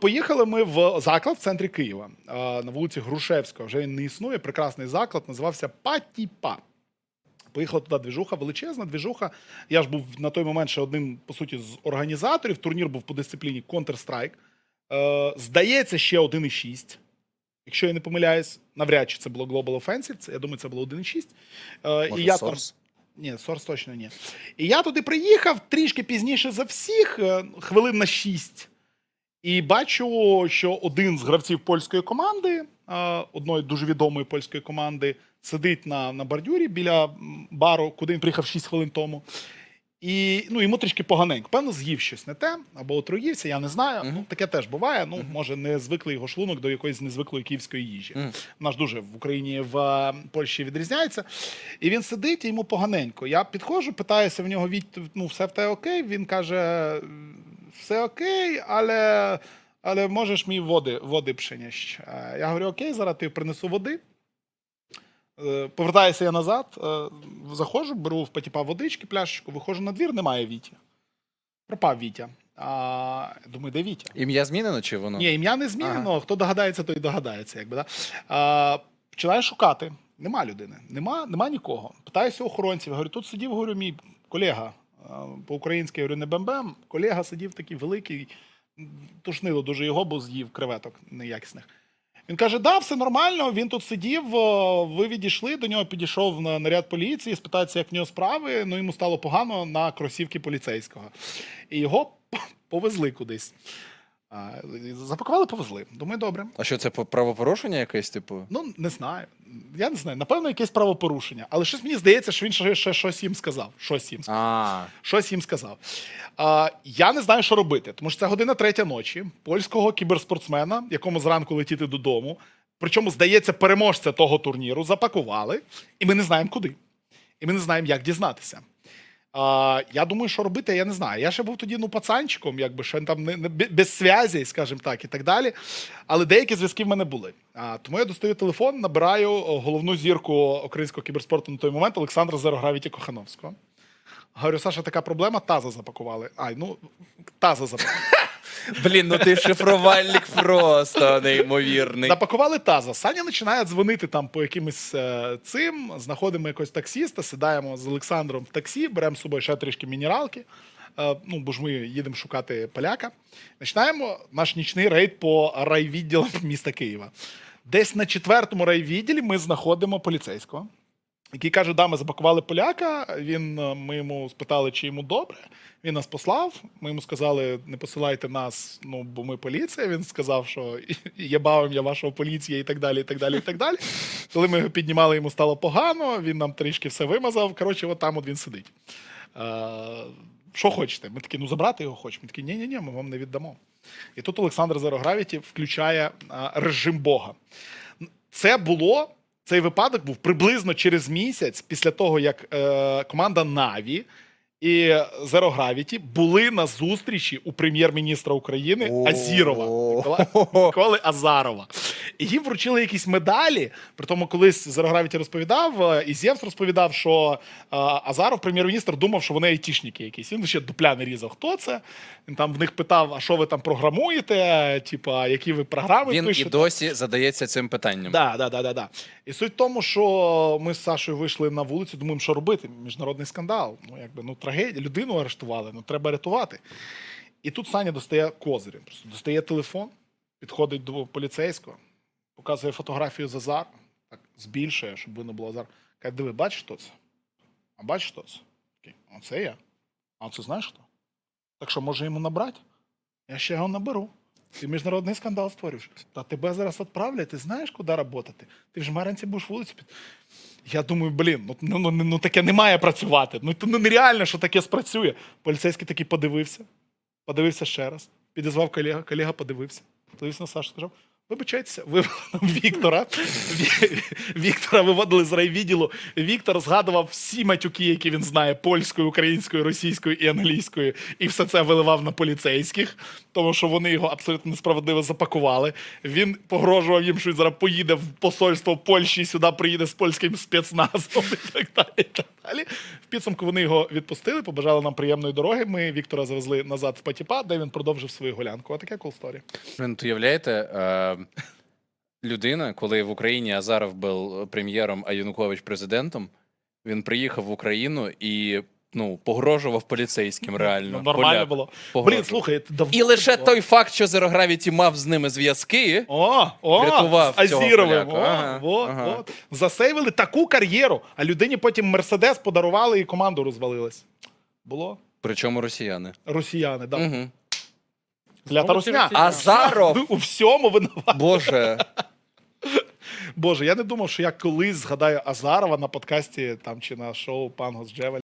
от поїхали ми в заклад в центрі Києва на вулиці Грушевського. Вже він не існує. Прекрасний заклад, називався Патіпа. Поїхала туди двіжуха, величезна двіжуха. Я ж був на той момент ще одним, по суті, з організаторів. Турнір був по дисципліні Counter-Strike. Е, здається, ще 1,6. Якщо я не помиляюсь, навряд чи це було Global Offensive, це, я думаю, це було 1,6. Е, Може, і я там, ні, Source точно ні. І я туди приїхав трішки пізніше за всіх, е, хвилин на 6. І бачу, що один з гравців польської команди, одної дуже відомої польської команди, сидить на, на бордюрі біля бару, куди він приїхав 6 хвилин тому. І ну, йому трішки поганенько. Певно, з'їв щось не те, або отруївся, я не знаю. Ну, таке теж буває. Ну, може, не звиклий його шлунок до якоїсь незвиклої київської їжі. Мгм. Вона ж дуже в Україні в е, Польщі відрізняється. І він сидить, і йому поганенько. Я підходжу, питаюся в нього від, ну, все в те окей. Він каже: все окей, але, але можеш мені води, води пшенящ. Е, Я говорю, окей, зараз ти принесу води. Е, Повертаюся я назад, е, заходжу, беру в Патіпа водички, пляшечку, виходжу на двір, немає Віті. Пропав Вітя. А, думаю, де Вітя? Ім'я змінено чи воно? Ні, ім'я не змінено. Хто догадається, той догадається. Якби, да? а, починаю шукати. Нема людини, нема, нема нікого. Питаюся охоронців. Говорю, тут сидів, говорю, мій колега. По-українськи я говорю, не бембем. Колега сидів такий великий, тушнило дуже його, бо з'їв креветок неякісних. Він каже: да, все нормально. Він тут сидів. Ви відійшли. До нього підійшов на наряд поліції, спитається, як в нього справи. Ну йому стало погано на кросівки поліцейського. І його повезли кудись. А, Запакували, повезли. Думаю, добре. А що це по- правопорушення якесь, типу? Ну, не знаю. Я не знаю. Напевно, якесь правопорушення. Але щось мені здається, що він ще, ще щось їм сказав. Щось їм сказав. А, Щось їм сказав. А, я не знаю, що робити, тому що це година третя ночі польського кіберспортсмена, якому зранку летіти додому. Причому, здається, переможця того турніру запакували, і ми не знаємо куди. І ми не знаємо, як дізнатися. А, я думаю, що робити, я не знаю. Я ще був тоді ну, пацанчиком, якби ще там не, не без зв'язі, скажімо так, і так далі. Але деякі зв'язки в мене були. А, тому я достаю телефон, набираю головну зірку українського кіберспорту на той момент Олександра Зерогравіті Кохановського. Говорю, Саша, така проблема, таза запакували. Ай, ну, таза запакували. Блін, ну ти шифрувальник просто неймовірний. Запакували таза. Саня починає дзвонити там по якимось е, цим. Знаходимо якогось таксіста, сидаємо з Олександром в таксі, беремо з собою ще трішки мінералки. Е, ну, бо ж ми їдемо шукати поляка. Починаємо наш нічний рейд по райвідділам міста Києва. Десь на четвертому райвідділі ми знаходимо поліцейського, який каже: да, ми запакували поляка. Він, е, ми йому спитали, чи йому добре. Він нас послав. Ми йому сказали, не посилайте нас, ну бо ми поліція. Він сказав, що є бавим я вашого поліція і так далі. і так далі, і так далі. Коли ми його піднімали, йому стало погано. Він нам трішки все вимазав. Коротше, от там от він сидить. Е, що хочете? Ми такі, ну забрати його хочемо. Ми такі, ні, ні, ні, ми вам не віддамо. І тут Олександр Зерогравіті включає режим Бога. Це було. Цей випадок був приблизно через місяць після того, як е, команда Наві і Zero Gravity були на зустрічі у прем'єр-міністра України. Азірова Ніколи Азарова. І їм вручили якісь медалі. При тому, колись Zero Gravity розповідав, е, і Зєвс розповідав, що е, Азаров, прем'єр-міністр, думав, що вони айтішники якісь. Він ще дупля не різав. Хто це? Він там в них питав, а що ви там програмуєте? Типа, які ви програми Він і досі задається цим питанням. Да, да, да, да, да. І суть в тому, що ми з Сашою вийшли на вулицю, думаємо, що робити. Міжнародний скандал. Ну, якби ну трагедія. Людину арештували, ну треба рятувати. І тут Саня достає козирі. Просто достає телефон, підходить до поліцейського, показує фотографію з Азар, так збільшує, щоб видно було Азар. Каже, диви, бачиш хто це? А бачиш хто це? Такий, Оце я. А це знаєш хто? Так що може йому набрати? Я ще його наберу. Ти міжнародний скандал створюєш. Та тебе зараз відправлять, ти знаєш, куди працювати? Ти в Жмеринці будеш вулицю під. Я думаю, блін, ну, ну, ну, ну таке не має працювати. Ну, ну нереально, що таке спрацює. Поліцейський такий подивився, подивився ще раз, підізвав колега, колега подивився. Подивився на Сашу, сказав: Вибачайтеся, нам Віктора. Віктора виводили з райвідділу. Віктор згадував всі матюки, які він знає польською, українською, російською і англійською, і все це виливав на поліцейських, тому що вони його абсолютно несправедливо запакували. Він погрожував їм, що він зараз поїде в посольство Польщі, сюди приїде з польським спецназом і так далі. Далі. В підсумку вони його відпустили, побажали нам приємної дороги. Ми Віктора завезли назад в Патіпа, де він продовжив свою гулянку. А таке story. Cool уявляєте, е, людина, коли в Україні Азаров був прем'єром, а Янукович президентом, він приїхав в Україну і ну, погрожував поліцейським реально. Ну, нормально Поляк було. погрожував. Блін, слухай, давно І лише було. той факт, що Zero Gravity мав з ними зв'язки. О, о, Врятував з цього Азіровим. поляка. О, Ага, вот, ага. вот. Засейвили таку кар'єру, а людині потім Мерседес подарували і команду розвалилась. Було? Причому росіяни. Росіяни, да. Угу. Клята русня. Азаров! Ви у всьому винуваті. Боже, Боже, я не думав, що я колись згадаю Азарова на подкасті там чи на шоу Пангос Джевель.